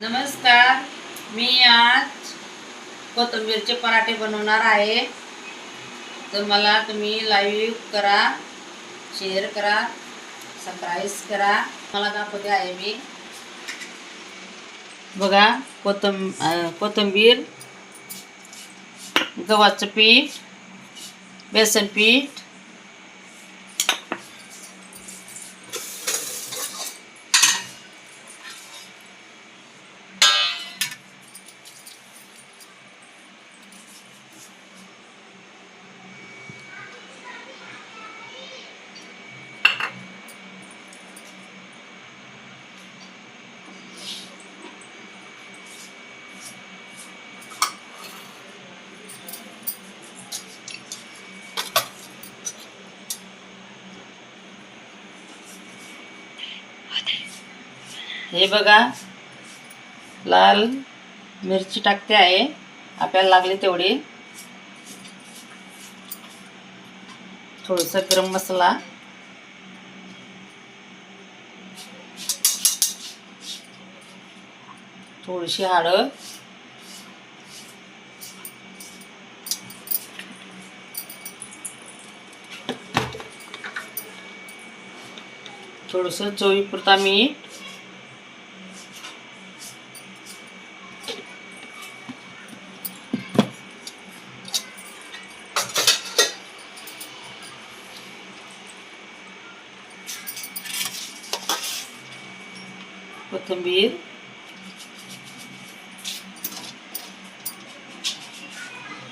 नमस्कार. मी आज कोथिंबीरचे पराठे बनवणार आहे. तर मला तुम्ही लाईव्ह करा शेअर करा सबस्क्राईब करा. मला दाखवते आहे मी. बघा कोथं कोथंबीर कोथिंबीर गव्हाचं पीठ बेसन पीठ हे बघा लाल मिरची टाकते आहे. आपल्याला लागली तेवढी. थोडंसं गरम मसाला. थोडीशी हळद थोडंसं चवीपुरता मीठ. कोथिंबीर.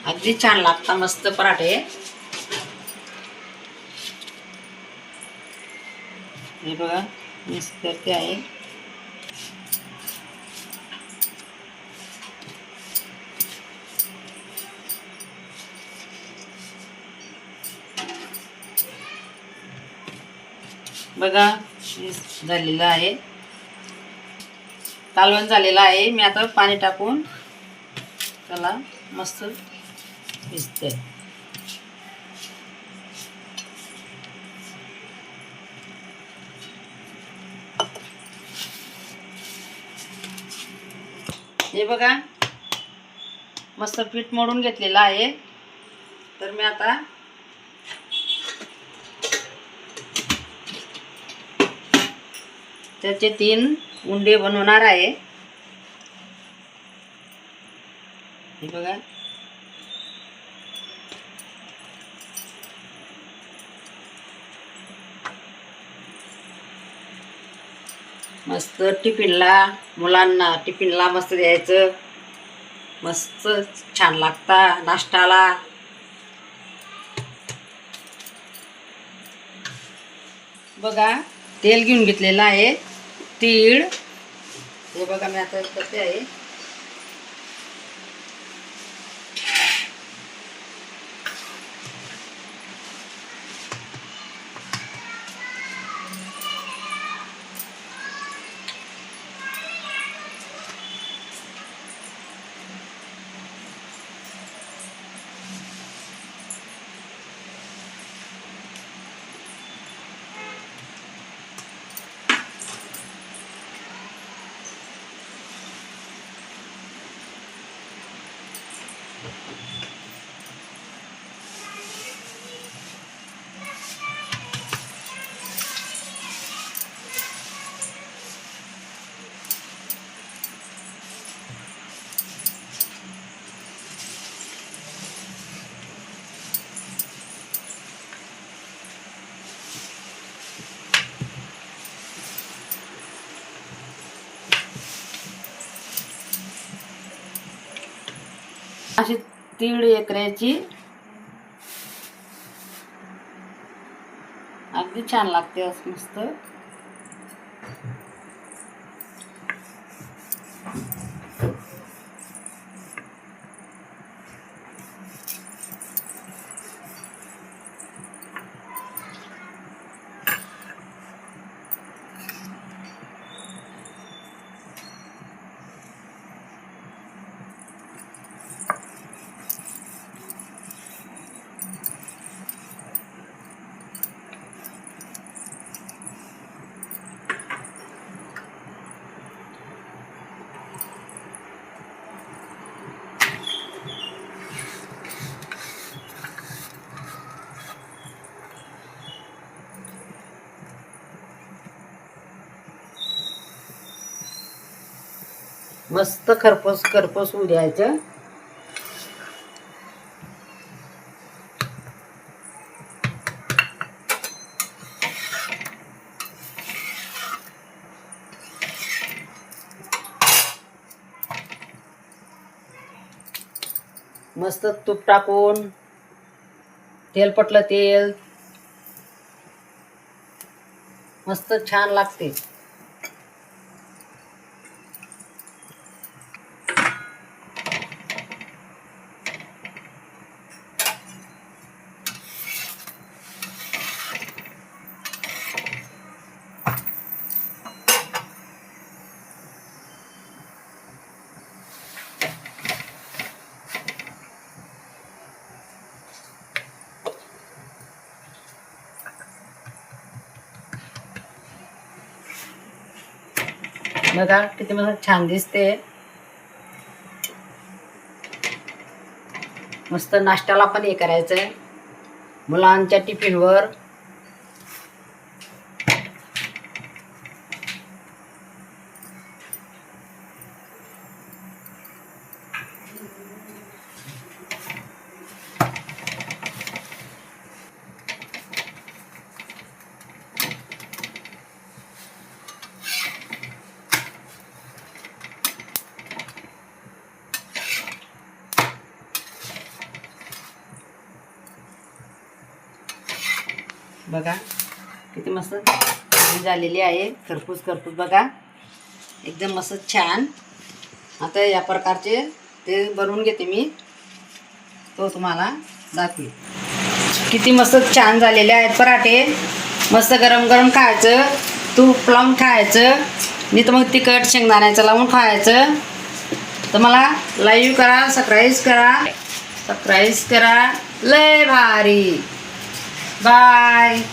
अगदी छान लागता मस्त पराठे. हे बघा मिक्स करते आहे. बघा झालेलं आहे. कालवण झालेलं आहे. मी आता पाणी टाकून त्याला मस्त भिजते. हे बघा मस्त पीठ मोडून घेतलेलं आहे. तर मी आता त्याचे तीन उंडे बनवणार आहे. हे बघा. मस्त टिफिनला मुलांना टिफिनला मस्त द्यायचं. मस्त छान लागता नाश्ताला. बघा तेल घेऊन घेतलेलं आहे. तीळ. हे बघा मी आता करते आहे. अशी तीळ एकऱ्याची. अगदी छान लागते असं मस्त. मस्त खरपूस खरपूस होऊ मस्त तूप टाकून तेल पटलं तेल. मस्त छान लागते. बघा किती मस्त छान दिसते. मस्त नाश्त्याला पण हे करायचंय. मुलांच्या टिफिनवर. बघा किती मस्त झालेली आहे खरपूस खरपूस बघा. एकदम मस्त छान. आता या प्रकारचे ते बनवून घेते मी. तो तुम्हाला दाखवी किती मस्त छान झालेले आहेत पराठे. मस्त गरम गरम खायचं तूप लावून खायचं. मी तर मग तिखट शेंगदाण्याचं लावून खायचं. तर मला लाईव्ह करा सबस्क्राईब करा. सबस्क्राईब करा. लय भारी. Bye.